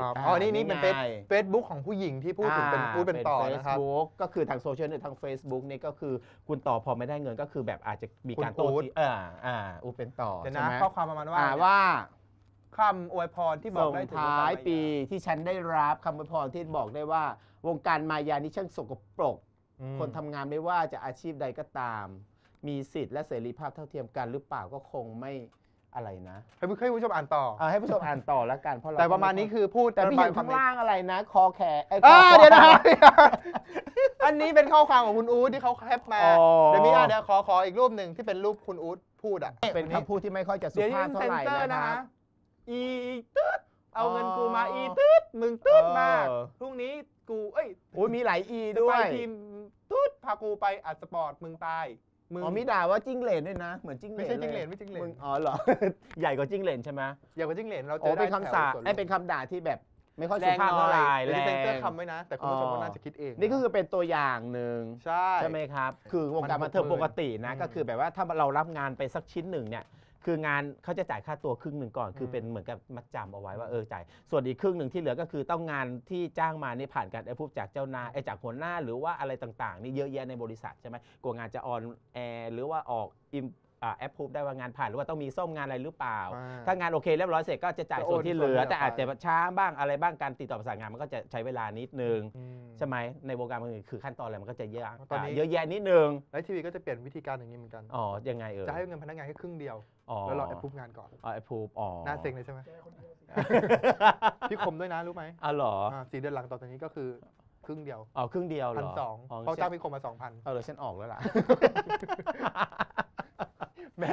ครับาอ๋อนี่นี่เป็นเฟซง่ายเฟซบุ๊กของผู้หญิงที่พูดถึงเป็นอ่าพูดเป็นต่อนะครับ เฟซบุ๊กก็คือทางโซเชียลเนี่ยทาง Facebook นี่ก็คือคุณต่อพอไม่ได้เงินก็คือแบบอาจจะมีการคุณโต้อู๊ด เถียงอ่าอ่าอู๊ดเป็นต่อเดี๋ยวใช่นะไหมข้อความประมาณว่าอ่าว่าคำอวยพรที่บอกส่งได้ถึงท้ายวงกรมปีที่ฉันได้รับคำอวยพรที่บอกได้ว่า วงการมายานี่ช่างสกปรก อืมคนทำงานไม่ว่าจะอาชีพใดก็ตาม มีสิทธิ์และเสรีภาพเท่าเทียมกันหรือเปล่าก็คงไม่ อะไรนะ ให้ผู้ให้ผู้ชมอ่านต่อ เอาให้ผู้ชมอ่านต่อแล้วกันเพราะเราแต่ประมาณนี้คือพูดแต่พี่ระบเห็ยนควาข้ามงล่างอะไรนะ คอแขนไอ้อ่าคอเดี๋ยวนะ อันนี้เป็นข้อความของคุณอู๊ดที่เขาแคปมาอ๋อ เดี๋ยวมีอะเดี๋ยวขอขออีกรูปหนึ่งที่เป็นรูปคุณอู๊ดพูดอะเป็นคำพูดที่ไม่ค่อยจะสุเดี๋ยวภานี้พเท่าเซ็นไหร่เซอร์นะนะครัฮะบ อีตืดเอาเงินกูมาอ๋ออีอีตืดมึงตืดมาเออ พรุ่งนี้กูเอ้ย โอ้ยมีหลายอีจะด้วไปย ทีมตืดพากูไปอัดสปอร์ตมึงตาย มึง อ๋อมีด่าว่าจิ้งเหลนด้วยนะ เหมือนจิ้งเหลไม่นใช่จิ้งเหลนยไม่จิ้งเหลนมึงอ๋อเหรอ ใหญ่กว่าจิ้งเหลนใช่ไหมอย่ากว่าจิ้งเหลนเราเจโอ้อได้เป็นคำสาปแถวสวนลุมไอ้เป็นคำด่าที่แบบ ไม่ค่อยแรสุงภาพหน่เท่าไหร่อยแรเดี๋ยวจะเซ็นเซอร์ง คำไว้นะ แต่คุณผู้ชมก็น่าจะคิดเองนี่ก็คือเป็นตัวอย่างหนึ่งใช่ ใช่ไหมครับ คือวงการบันเทิงมันปกตินะอืมก็คือแบบว่าถ้าเรารับงานไปสักชิ้นหนึ่งเนี่ย คืองานเขาจะจ่ายค่าตัวครึ่งหนึ่งก่อน คือเป็นเหมือนกับมัดจำเอาไว้ว่าเออจ่ายส่วนอีกครึ่งหนึ่งที่เหลือก็คือต้องงานที่จ้างมานี่ผ่านการแอปพูฟจากเจ้านายไอ้จากหัวหน้าหรือว่าอะไรต่างๆ นี่เยอะแยะในบริษัทใช่ไหมกว่างานจะออนแอร์หรือว่าออกอิม แอปพูฟได้ว่างานผ่านหรือว่าต้องมีส้มงานอะไรหรือเปล่าอ่าถ้างานโอเคเรียบร้อยเสร็จก็จะจ่ายก็ส่วนที่เหลือโอนส่วนที่เหลือ แต่อาจจะไปช้าบ้างอะไรบ้างการติดต่อประสานงานมันก็จะใช้เวลานิดนึงอืมใช่ไหมในวงการบันเทิงคือขั้นตอนอะไรมันก็จะเยอะตอนนี้เยอะแยะนิดนึงแล้วทีวีก็จะเปลี่ยนวิธีการอย่างนี้เหมือนกันอ๋อยังไงเอ่ยจะให้เงินพนักงานแค่ครึ่งเดียวอ๋อแล้วรอแอปพูฟงานก่อนอ๋อแอปพูฟอ๋อหน้าเซ็งเลยใช่ไหมพี่คมด้วยนะรู้ไหมอ๋อเหรออ่าสี่เดือนหลังต่อจากนี้ก็คือครึ่งเดียวอ๋อครึ่งเดียวเหรพันอสองอ๋อเขาจ้างพี่คมมาสองพันเอาเลยฉันออกแล้วล่ะ แหม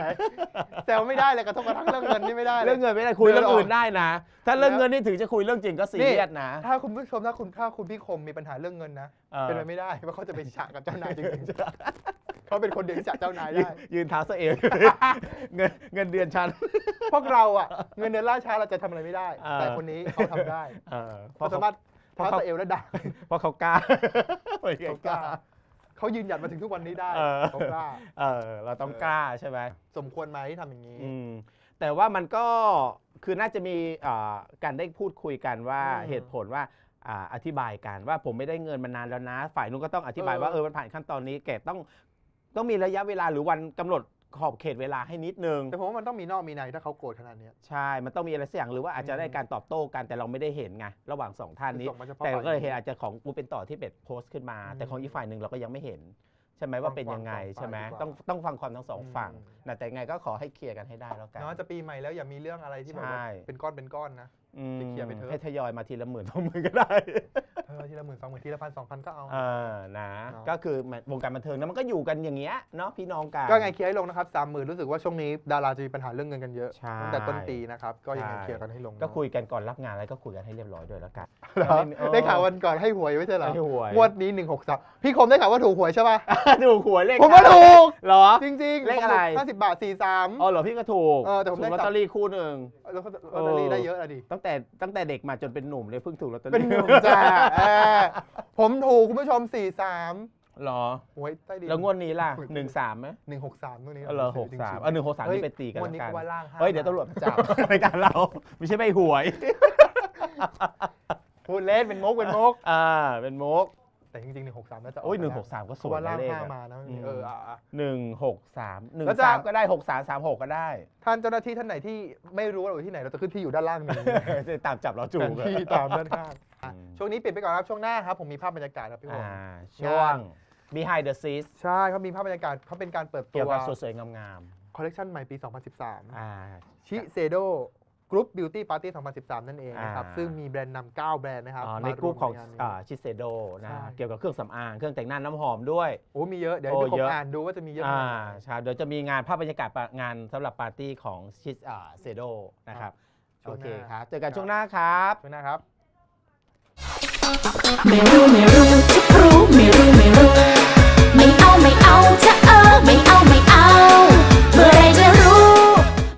แซวไม่ได้เลยกระทบกระทั่งเรื่องเงินนี่ไม่ได้เลย เรื่องเงินไม่ได้คุยเดืเรื่ออนงออกอื่นได้นะ ถ้าเรื่องแล้วเงินนี่ถึงจะคุยเรื่องจริงก็ซีเรียสนะ ถ้าคุณผู้ชมถ้าคุณถ้าคุณพี่คมมีปัญหาเรื่องเงินนะออ เป็นไปไม่ได้เพราะเขาจะไปฉะกับเจ้านายจริงๆเขาเป็นคนเดียวที่ฉะเจ้านายยืนได้ ยืนเท้าซะเอง เงินเงินเดือนฉัน พวกเราอะเงินเดือนล่าช้าเราจะทำอะไรไม่ได้ เออ แต่คนนี้เขาทำได้เออเพเขาราะสาเขามารถเพราะเท้าเขาตะเอวและด่าเพราะเขากล้าเขากล้า เขายืนหยัดมาถึงทุกวันนี้ได้เออ เขากล้า เออ เราต้องกล้าใช่ไหมสมควรไหมที่ทำอย่างนี้ อืมแต่ว่ามันก็คือน่าจะมีอ่าการได้พูดคุยกันว่าอืมเหตุผลว่าอ่าอธิบายกันว่าผมไม่ได้เงินมานานแล้วนะ ฝ่ายนู้นก็ต้องอธิบายว่าเอเอออ มันผ่านขั้นตอนนี้แกต้องต้องมีระยะเวลาหรือวันกำหนด ขอบเขตเวลาให้นิดนึง แต่ผมว่ามันต้องมีนอกมีในถ้าเขาโกรธขนาดเนี้ย ใช่ มันต้องมีอะไรสักอย่างหรือว่าอาจจะได้อืมการตอบโต้กันแต่เราไม่ได้เห็นไงระหว่างสองท่านนี้ ส่งมาเฉพาะแต่ฝ่ายก็เลยเห็นอาจจะของกูเป็นต่อที่เป็ดโพสต์ขึ้นมา อืมแต่ของอีกฝ่ายหนึ่งเราก็ยังไม่เห็น ใช่ไหมว่าเป็นยังไงฟังความใช่ไหมฝ่ายดีกว่าต้องต้องฟังความทั้งสองฝั่งอืม นะแต่ยังไงก็ขอให้เคลียร์กันให้ได้แล้วกัน เนาะจะปีใหม่แล้วอย่ามีเรื่องอะไรที่แบบว่าใช่ เป็นก้อนเป็นก้อนนะอืมไป เคลียร์ไปเถอะ ให้ทยอยมาทีละหมื่นสองหมื่นก็ได้ เออทีละหมื่นสองหมื่นทีละพันสองพันก็เอาเออนะ เนอะก็คือมันวงการบันเทิงนะมันก็อยู่กันอย่างเงี้ยเนาะพี่น้องกัน ก็ไงเคลียร์ให้ลงนะครับสามหมื่นรู้สึกว่าช่วงนี้ดาราจะมีปัญหาเรื่องเงินกันเยอะใช่ตั้งแต่ต้นปีนะครับก็ยังไงใช่ เคลียร์กันให้ลงเนอะก็คุยกันก่อนรับงานแล้วก็คุยกันให้เรียบร้อยด้วยแล้วกันเหรอไม่มีเออได้ข่าววันก่อนให้หวยไม่ใช่เหรอให้หวยงวดนี้หนึ่งหกสามพี่คมได้ข่าวว่าถูกหวยใช่ป่ะถูกหวยเลขผมก็ถูก เหรอ จริงๆเลขอะไร ห้าสิบบาทสี่สาม อ๋อเหรอพี่ก็ถูกเออแต่ผมถูได้กลอตสับเตอรี่คู่หนึ่ง แล้วก็ลอตเตอรี่ได้เยอะอะดิ ตั้งแต่ตั้งแต่เด็กมาจนเป็นหนุ่มเลยเพิ่งถูกลอตเตอรี่เป็นหนุ่มจ้าเออผมถูกคุณผู้ชมสี่สามเหรอหวยใต้ดินแล้วงวดนี้ล่ะถูกหนึ่งสามไหมหนึ่งหกสามตรงนี้เออเหรอหกสามเออหนึ่งหกสามนี่ไปตีกันงวดแล้วนี้กันก็ว่าล่างห้าเฮ้ยเดี๋ยวตำรวจมาจับรายการเรา ไม่ใช่ใบหวยพูดเล่นเป็นมุกเป็นมุกอ่าเป็นมุก แต่จริงๆหนึ่งหกสามน่าจะโอ้ยกหนึ่งมาหกสามก็เพสราะวยว่านะล่างเลขห้าอะมานะอืมเอออะอะหนึ่งหกสามหนึ่งแล้วจะสามก็ได้หกสามสามหกก็ได้ ท่านเจ้าหน้าที่ท่านไหนที่ไม่รู้ว่าเราอยู่ที่ไหนเราจะขึ้นที่อยู่ด้านล่างนี้จะตามจับเราจูแผงนอะที่ตามด้านข้างอะอืมช่วงนี้ปิดไปก่อนครับช่วงหน้าครับผมมีภาพบรรยากาศครับพี่วงอ่าช่วง behind the scenes ใช่เขามีภาพบรรยากาศเขาเป็นการเปิดตัเกี่ยววกับสวยๆงามคอลเลกชันใหม่ปีๆ2013อ่าชิเซโดก รุ๊ปบิวตี้ปาร์ตี้2013 นั่นเองนะครับอ่า ซึ่งมีแบรนด์นำ9แบรนด์นะครับอ๋อมาในกลุ่มของวในงานนี้ อ่าชิเซโดนะใช่ เกี่ยวกับเครื่องสำอางเครื่องแต่งหน้าน้ำหอมด้วย โอ้มีเยอะ เดี๋ยวโอ้ให้พี่คเยมอะ อ่านดูว่าจะมีเยอะอ่าขนาดไหน ใช่เดี๋ยวจะมีงานภาพบรรยากาศงานสำหรับปาร์ตี้ของชิสอ่าเซโดนะครับช่โอวงหเคน้า ครับเจอกันช่วงหน้าครับ ช่วงหน้าครับ ไม่รู้ไม่รู้จะรู้ไม่รู้ไม่รู้